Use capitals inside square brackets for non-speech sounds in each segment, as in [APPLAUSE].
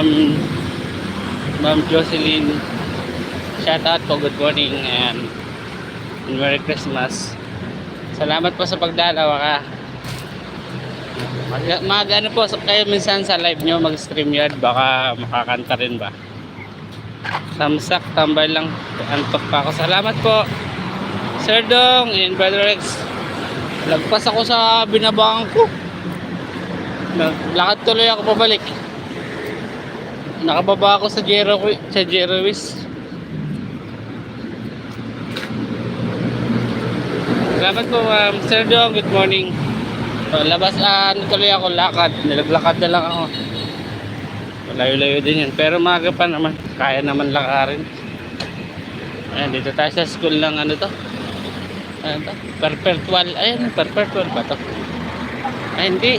ma'am, ma'am Jocelyn. Shout out po, good morning and Merry Christmas. Salamat po sa pagdalaw ka. Mag, mag ano po kayo minsan sa live nyo mag-stream yard baka makakanta rin ba? Samsak, tambay lang. Antok pa ako. Salamat po. Sir Dong and Brother Rex. Lagpas ako sa binabangan ko. Tuloy ako pabalik. Nakababa ako sa Jero sa Jerowis. Salamat po ma'am. Sir Dong, good morning. So, labas, ah, ano tuloy ako, lakad. Nilaglakad na lang ako. Malayo-layo din yan. Pero maaga pa naman. Kaya naman lakarin. Ayan, dito tayo sa school ng ano to. Ano to? Perpetual. Ayan, perpetual ba to? Ay, hindi.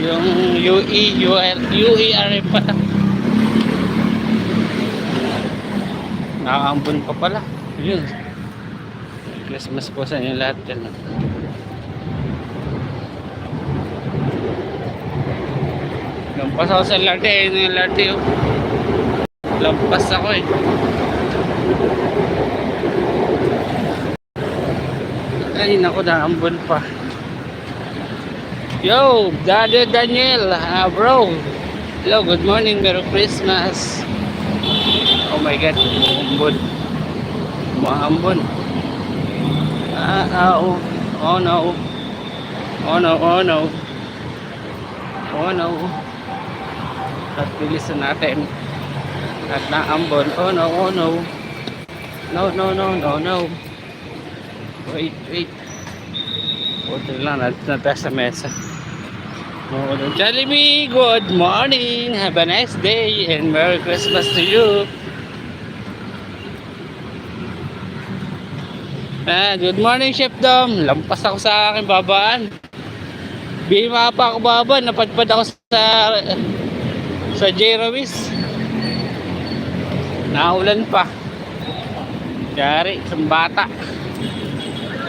Yung UE, UR, UERM pala. Nakaambon pa pala. Yun. Christmas po sa inyo lahat yan. Lampas ako sa LRT. Ayun yung LRT oh. Lampas ako eh. Ay naku, naambon pa. Yo, Daddy Daniel, ah, bro. Hello, good morning, Merry Christmas. My God, umuambon. Umuambon. Ah, ah, oh. Oh no. Oh no, oh no. Oh no. At bilisan natin. At naambon. Oh no, oh no. No, no, no, no, no. Wait, wait. Buti lang natin na sa mesa. Oh. Jollibee, good morning. Have a nice day and Merry Christmas to you. Ah, good morning, Chef Dom. Lampas ako sa aking babaan. Bima pa ako baba, napadpad ako sa sa J. Ruiz. Naulan pa. Yari, isang bata.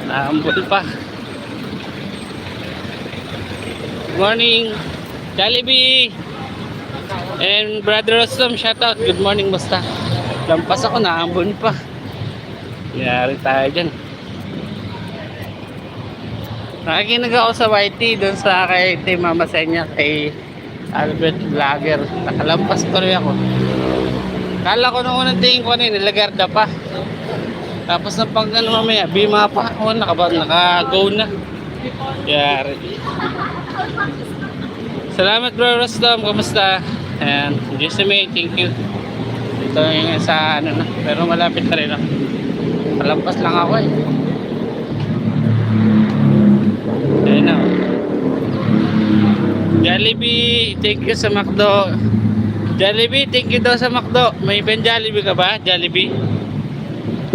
Naambol pa. Good morning, Jollibee. And Brother Rostam, shout out. Good morning, basta. Lampas ako, naambon pa. Yari tayo dyan. Nakikinig ako sa YT doon sa kay Team Mama Senya kay Albert Vlogger. Nakalampas tuloy ako. Kala ko nung unang tingin ko ano yun, pa. Tapos na pag ano mamaya, bima pa ako, naka, naka-go na. Yari. Salamat bro Rostam, kamusta? And just me, thank you. Ito yung sa ano na, pero malapit na rin ako. Palampas lang ako eh. Ayun na. oh. Jollibee, thank you sa McDo. Jollibee, thank you daw sa McDo. May Ben Jollibee ka ba? Jollibee?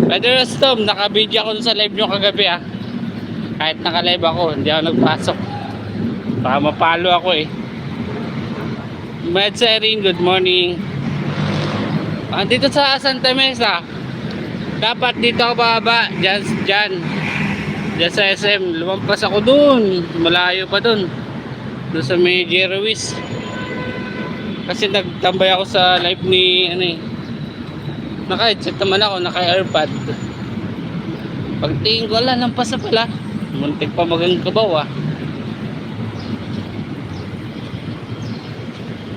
Brother Rostom, naka-video ako sa live nyo kagabi ah. Kahit naka-live ako, hindi ako nagpasok. Baka mapalo ako eh. Med Serin, good morning. Ah, dito sa Santa Mesa, dapat dito ako bababa, dyan, dyan. Dyan sa SM, lumampas ako dun. Malayo pa dun. Doon sa may Jerowiz. Kasi nagtambay ako sa live ni, ano eh. Naka-headset naman ako, naka-airpod. Pagtingin ko, ala, lampas na pala. Muntik pa magang kabaw ah.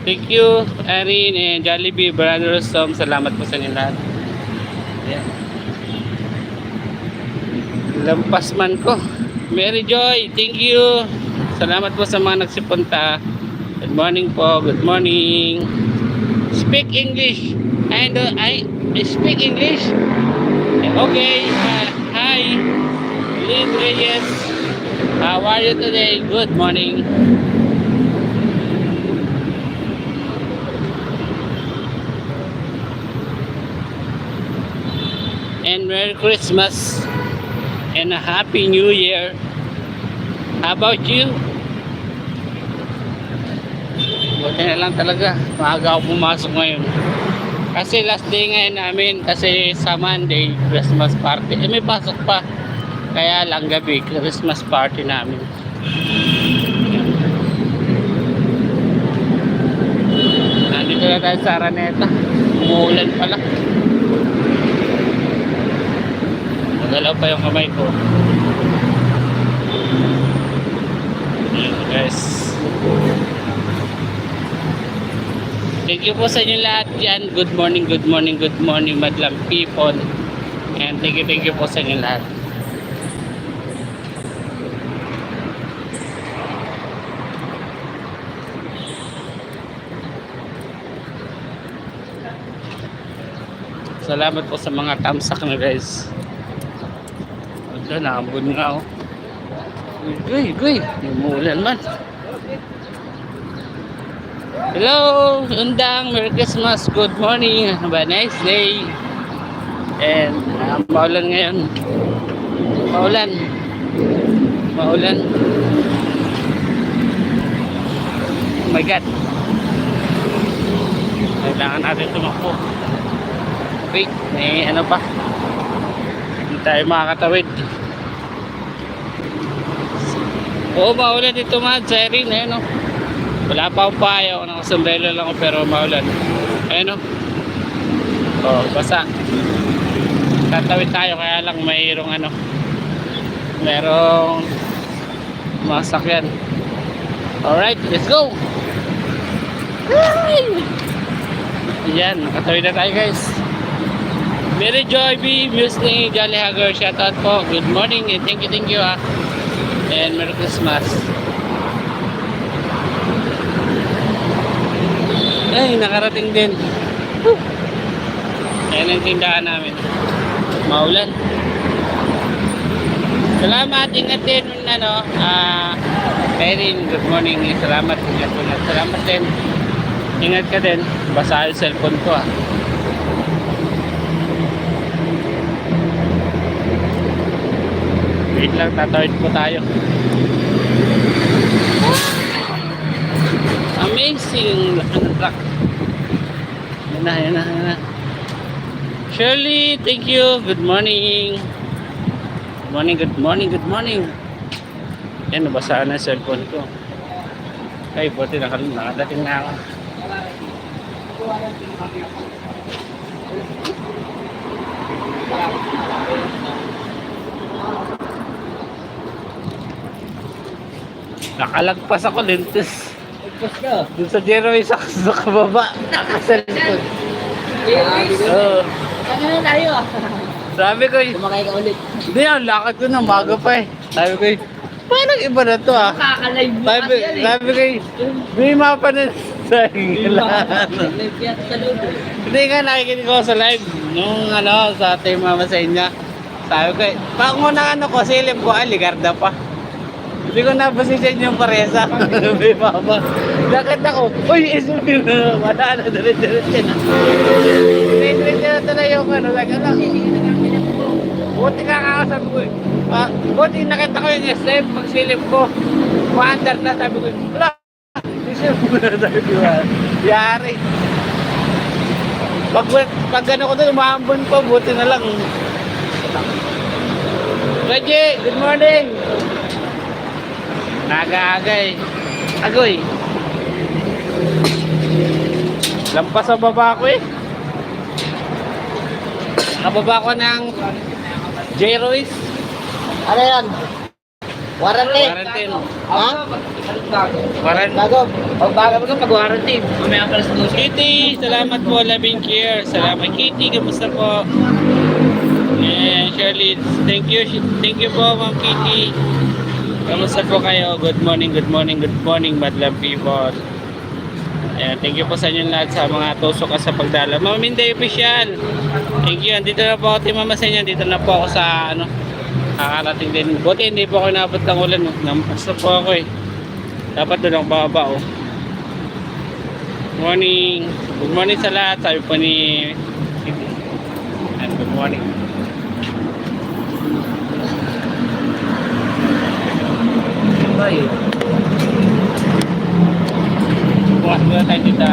Thank you, Erin and Jollibee, Brother Tom. Salamat po sa inyo lahat. Ayan. Lampas man ko. Mary Joy, thank you. Salamat po sa mga nagsipunta. Good morning po. Good morning. Speak English. And uh, I, I speak English. Okay. Uh, hi. Lynn Reyes. How are you today? Good morning. And Merry Christmas and a Happy New Year. How about you? Buti na lang talaga. Maaga ako pumasok ngayon. Kasi last day ngayon namin. Kasi sa Monday, Christmas party. Eh, may pasok pa. Kaya lang gabi, Christmas party namin. Nandito na tayo sa Araneta. Umuulan pala. Nagalaw pa yung kamay ko. Guys. Thank you po sa inyo lahat yan. Good morning, good morning, good morning, madlang people. And thank you, thank you po sa inyo lahat. Salamat po sa mga tamsak na guys. Wala, naambun nga oh. Guy, guy, umuulan man. Hello, Undang, Merry Christmas, good morning, have a nice day. And uh, maulan ngayon. Maulan. Maulan. Oh my God. Kailangan natin tumakbo. Wait, may ano pa? Hindi tayo makakatawid. Oo, maulan dito man, Erin, ayun o. Wala pa akong payo, nakasumbrelo lang ako pero maulan. Ayun o. Oh, basa. Tatawid tayo kaya lang mayroong ano. Merong masakyan. Alright, let's go! Yan, nakatawid na tayo guys. Mary Joy B, Musling, Jolly Hagar, shoutout po. Good morning and thank you, thank you ah. And Merry Christmas. Ay, nakarating din. Whew. Ayan ang tindahan namin. Maulan. Salamat, ingat din, ano, ah, Erin, good morning. Salamat, ingat, ingat. Salamat din. Ingat ka din. Basa yung cellphone ko ah. Wait lang, tatawid po tayo. Amazing ano truck. Yan na, yan na, yan na. Shirley, thank you. Good morning. Good morning, good morning, good morning. Yan, nabasa na cellphone ko. Ay, buti nakal nakadating na ako. Nakalagpas ako lentes. Tapos ka. Doon sa Jero isa sa kababa. Nakasalikod. Oo. Ano na tayo ah? Sabi ko, Kumakay ka ulit. hindi ang lakad ko na maga pa eh. Sabi ko, parang iba na to ah. Kakalive mo Sabi, kasi yan eh. sabi ko, may mapa na sa ingilan. Live yan sa ludo. Hindi nga nakikinig ko sa live nung ano sa ating mama sa inyo. Sabi ko, eh, pang unang ano ko, silip ko, aligarda pa. Hindi ko nabasisyan yung paresa. [LAUGHS] May mama. Nakita ko, uy, isubi na. Wala na, dire-diretso na. Dire-diretso na talaga yung ano. Like, ano, buti kakakasap ko eh. Ah, buti nakita ko yung SM, pagsilip ko, maandar na, sabi ko, wala, isilip mo na sabi ko, ah, yari. Pag, pag ano ko doon, umahambon pa, buti na lang. Reggie, good morning! Naga-aga eh. Agoy. Lampas sa baba ko eh. Nakababa ko ng J-Royce. Ano yan? Warranty? Quarantine. Ha? Quarantine. Bago. Pag bago mo pag warranty. Mamaya ka sa Kitty, salamat po, loving care. Salamat Kitty, kamusta po? And Shirley, thank you, thank you po, Ma'am Kitty. Kamusta po kayo? Good morning, good morning, good morning, madlang people. Ayan, thank you po sa inyo lahat sa mga tusok ka sa pagdala. Ma'am Minday Official, thank you. Andito na po ako, Mama sa inyo. Dito na po ako sa, ano, nakakarating din. Buti hindi po ako inabot ng ulan. no. Nampas na po ako eh. Dapat doon ako bababa oh. Morning. Good morning sa lahat. Sabi po ni And good morning. muna tayo dito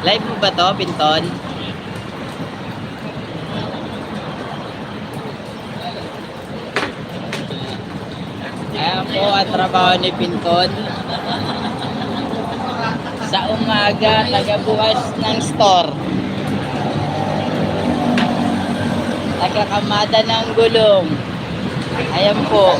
Live mo ba to, Pinton? Ayan po ang trabaho ni Pinton. Sa umaga, tagabukas ng store. Tagakamada ng gulong. Ayan po.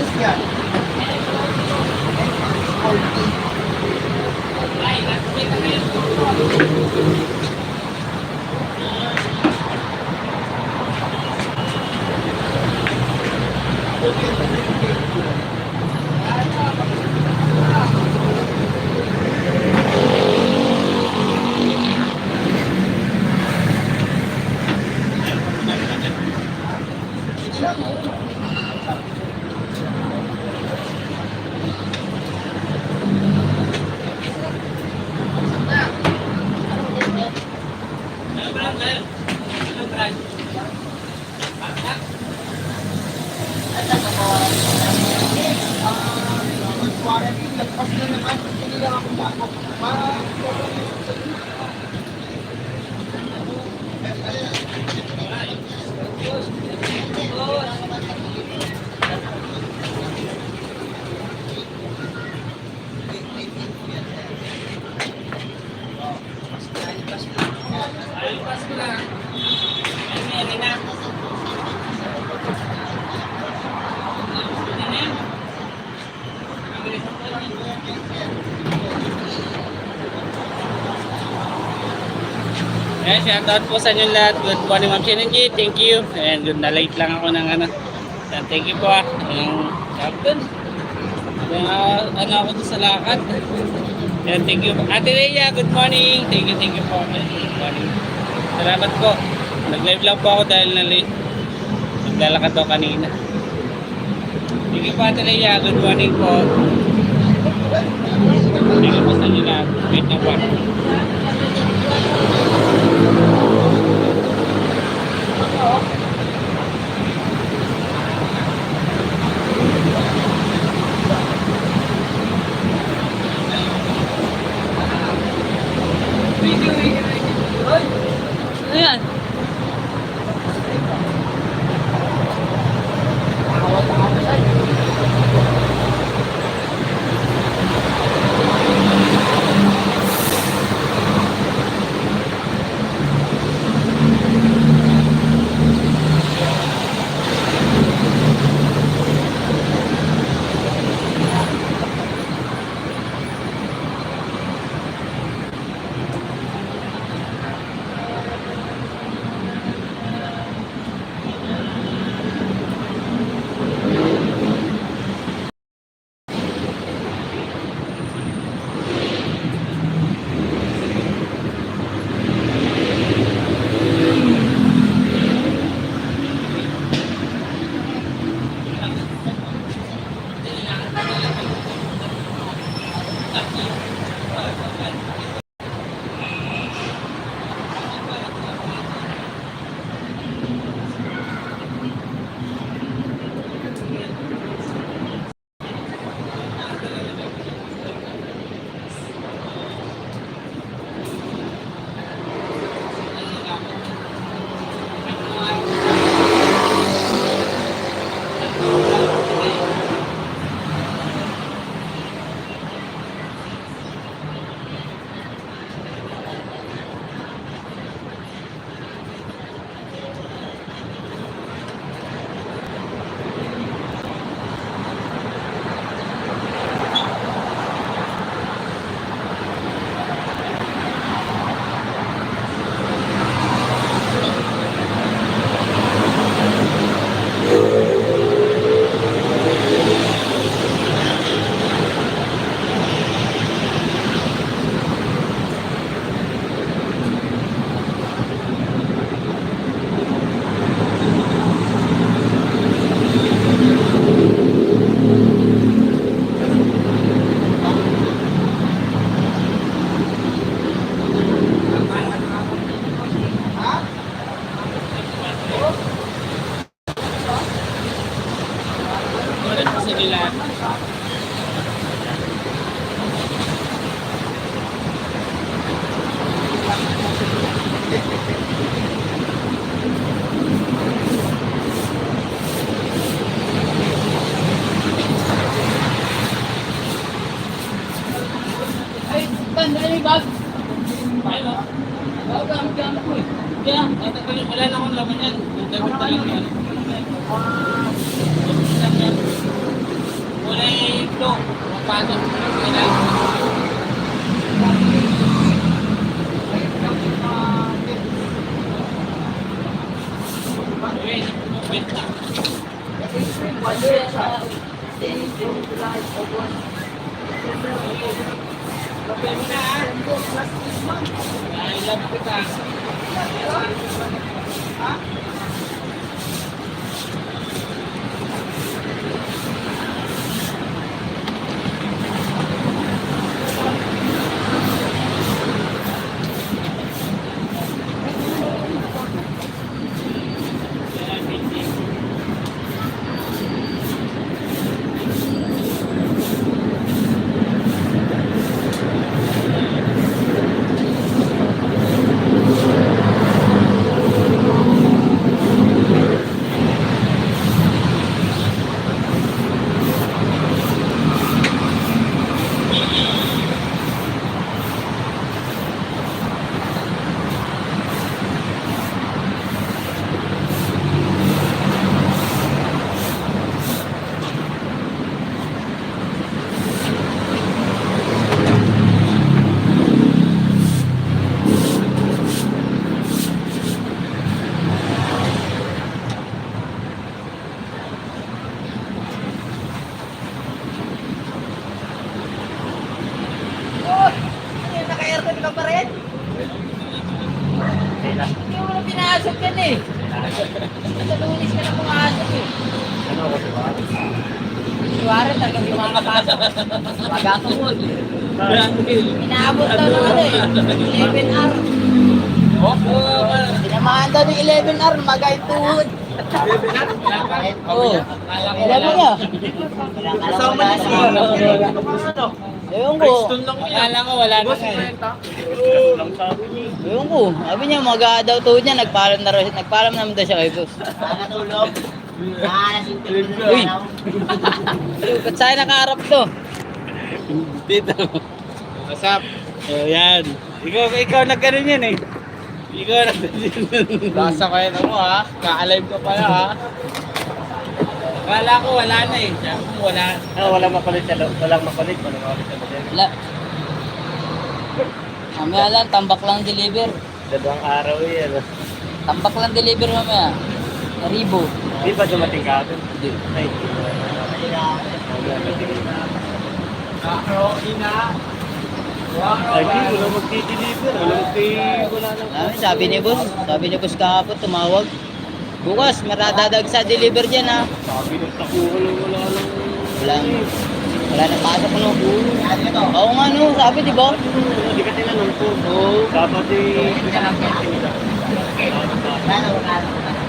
Ayan, shoutout po sa inyo lahat. Good morning, Ma'am Shinji. Thank you. And good na late lang ako ng ano. Thank you po ah. Captain. Yung ah, ano ako sa lakad. Ayan, thank you. Ate Leia, good morning. Thank you, thank you po. Good morning. Salamat po. Nag-live lang po ako dahil na late. Naglalakad ako kanina. Thank you po, Ate Leia. Good morning po. Thank you po sa inyo lahat. Wait na po. Ay, love kita. Naka-aircon ka pa rin? Hindi mo na pinasok yan eh. Sa lunis ka na pumasok eh. Suwari talaga hindi makakapasok. Magatungod. Inaabot daw ng ano eh. 11R. Opo. Tinamahan daw ng 11R. Magayin tuhod. Oo. Alam mo niya. Kasama niya siya. Ewan ko. Akala ko wala na eh. Ewan ko. Sabi niya, maga daw tuhod niya. Nagpaalam na raw. Nagpaalam naman daw siya kay boss. Nakatulog. Uy! Ba't sa'yo nakaharap to? Dito. What's up? Oh, yan. Ikaw, ikaw nagkaroon yan eh. Ikaw nagkaroon Basa ko yan mo ha. Ka-alive ka pala ha. Akala ko wala na eh. Sabi wala. Ah, wala makulit sa loob. Walang makulit. Walang makulit sa loob. Wala. Mamaya lang, tambak lang deliver. Dalawang araw yan. Tambak lang deliver mamaya. Ribo. Di ba dumating ka agad? Hindi. Ay. Ay, di, wala magti-deliver. Wala magti... Wala nang... Sabi, sabi ni boss, sabi ni boss kahapon, tumawag. Bukas, maradadag sa deliver dyan ha. Sabi ng takuhan lang wala nang... Wala, na pasok no. Oo nga no, sabi di ba? Hindi ka tinanong ko. Oo. Dapat eh...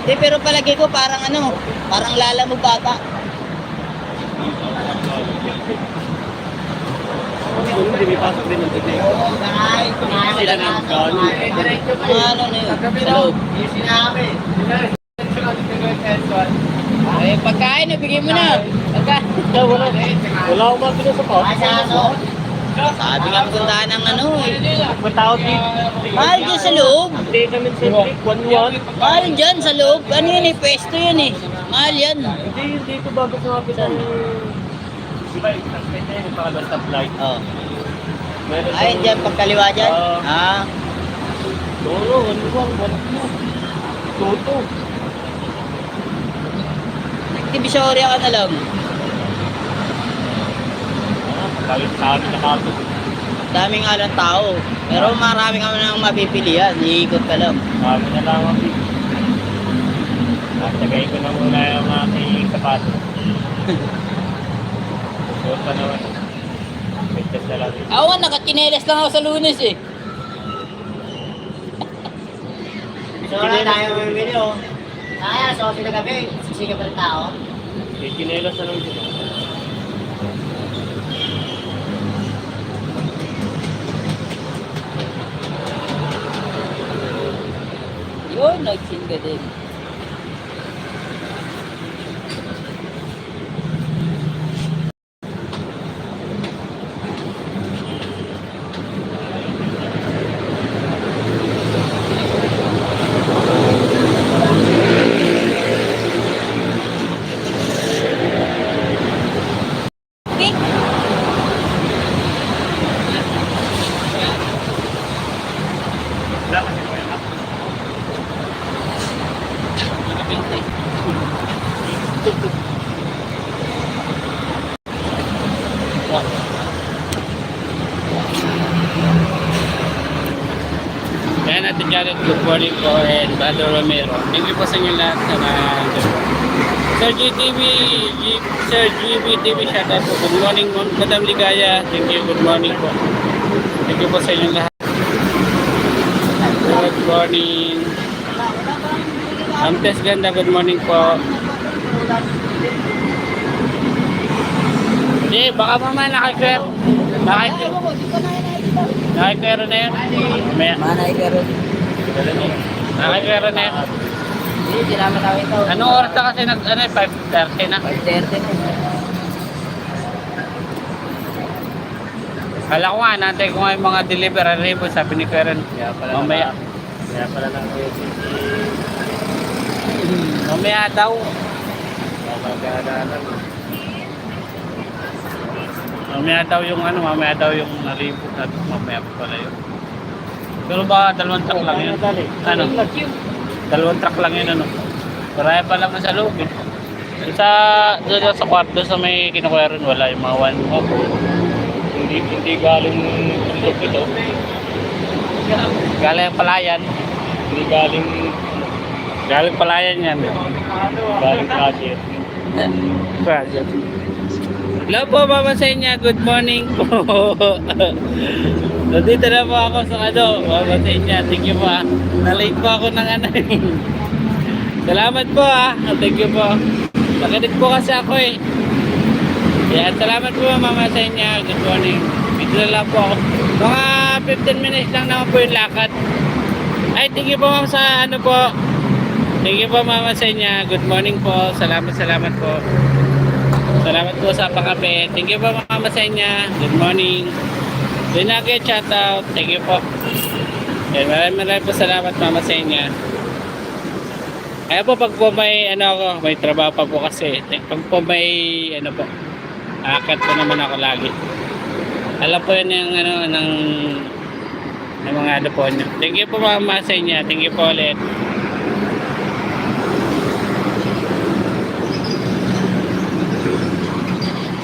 Di, pero palagi ko parang ano, parang lalamog bata. Hindi may pasok din ng titig. Sila ang gano'n. Mga ano na yun. Eh, pagkain, nabigay mo na. Pagkain. Wala. Wala akong makina sa pa. Sabi nga magandaan ng ano eh. Matawag dito. Mahal dyan sa loob. Hindi kami siyempre. One-one. Mahal dyan sa loob. Ano yun eh, pwesto yun eh. Mahal yan. Hindi, hindi ko bago sumapit ang... Di ba, pwede yung pangalawang. Oh. Meron Ay, dyan, pagkaliwa dyan. Oo. Ah, Doro, one-one, one-two. Toto. Divisoria ka na lang. Ah, Galit sa amin nakapit. Daming nga lang tao. Pero marami kami nang mapipilian. Iikot ka lang. Kami na lang ako. At tagay ko na muna yung mga aking sapatos. Suot pa naman. Pagkas na lang. Ako nga, nakachinelas lang ako sa lunes eh. So wala tayo bumili oh. Kaya, so sila gabi, sisigaw pa rin tao. Kikinelas na lang dito. Yun, nagsin ka po. And Brother Romero. Thank you po sa inyo lahat sa nandun. Sir GTV, G, Sir GBTV, shout out po. Good morning, Madam Ligaya. Thank you, good morning po. Thank you po sa inyo lahat. Good morning. Ma'am Tess Ganda, good morning po. Hindi, baka mamaya. Nakikwer. Nakikwer na yan. Mamaya. Manay ka Nakikwer na yan. Hindi, sinama daw ito. Anong oras na kasi nag, ano, 5.30 na? 5.30 na. Kala ko nga, nantay ko nga yung mga delivery po, sabi ni Karen. Kaya pala Mamaya. naka- Kaya pala lang kayo si Mamaya daw. Mamagalanan. Mamaya daw yung ano, mamaya daw yung naribo. Sabi ko, mamaya pa pala yun. Pero ba, dalawang truck lang yun? Ano? Dalawang truck lang yun, ano? Maraya pa naman sa loob, eh. Sa, doon sa kwarto, sa may kinukuha wala yung mga one off. Hindi, hindi galing tundok ito. Galing palayan. Hindi galing Galing palayan yan. galing cashier. Gracias. Hello po, Mama Senya. Good morning po. [LAUGHS] Nandito na po ako sa ano, Mama Senya. Thank you po ah. Na-late po ako ng ano eh. Salamat po ah. Thank you po. Nakinig po kasi ako eh. Yan, salamat po Mama Senya. Good morning. Na lang po ako. Mga 15 minutes lang naman po yung lakad. Ay, thank you po ma'am sa ano po. Thank you po Mama Senya. Good morning po. Salamat, salamat po. Salamat po sa pakape. Thank you po Mama Senya. Good morning. Dinage chat out. Thank you po. Yan, maraming maraming po salamat Mama Senya. Kaya po pag po may ano ako, may trabaho pa po kasi. Pag po may ano po, akit po naman ako lagi. Alam po yun yung ano ng ng mga ano po nyo. Thank you po Mama Senya. Thank you po ulit.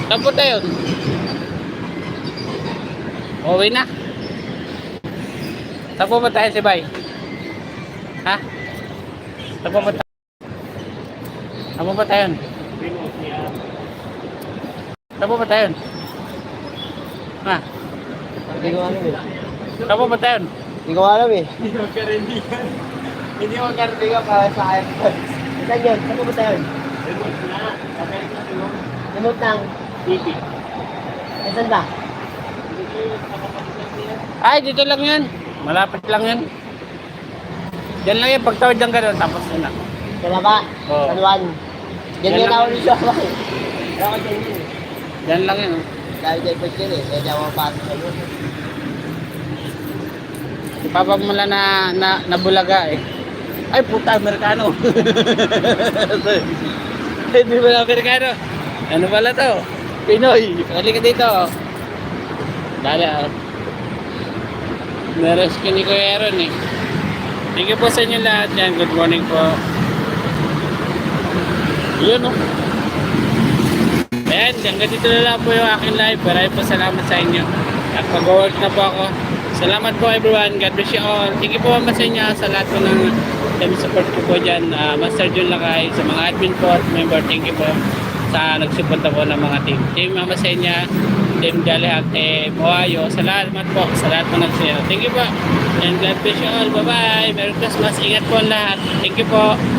Saan po tayo? Uwi na. Saan ba tayo si Bay? Ha? Saan tayo? Saan ba tayo? Saan ba tayo? Ha? Hindi ko alam eh. Saan ba tayo? Hindi ko alam eh. Hindi mo kardigan para sa akin. Saan yun? Saan ba tayo? Remote ng... TV. Eh, saan ba? Ay, dito lang yan. Malapit lang yan. Diyan lang yan. Pagtawid lang gano'n. Tapos yun na. Kaya ba? Oo. San Juan. Diyan Yan yun ako nito ako eh. Kaya ako dyan yun. Diyan lang yan. Dahil dyan pa dyan eh. Kaya di ako mapasok sa yun. Ipapag mo lang na, na, nabulaga eh. Ay, puta, Amerikano. [LAUGHS] Hindi ba na Amerikano? Ano pala to? Pinoy. Halika dito. Dali ah. Narescue ni Kuya Aaron eh. Thank you po sa inyo lahat yan. Good morning po. Yun oh. Ayan, hanggang dito na lang po yung aking live. Maraming po salamat sa inyo. At mag-work na po ako. Salamat po everyone. God bless you all. Thank you po Mama sa inyo sa lahat po ng team support ko po dyan. Ah, Master Jun Lakay, sa mga admin po at member. Thank you po sa nagsupunta po ng mga team. Team Mama Senya, Team Jalihag, Team Oayo. Salamat po sa lahat po nagsayo. Thank you po. And God bless you all. Bye-bye. Merry Christmas. Ingat po lahat. Thank you po.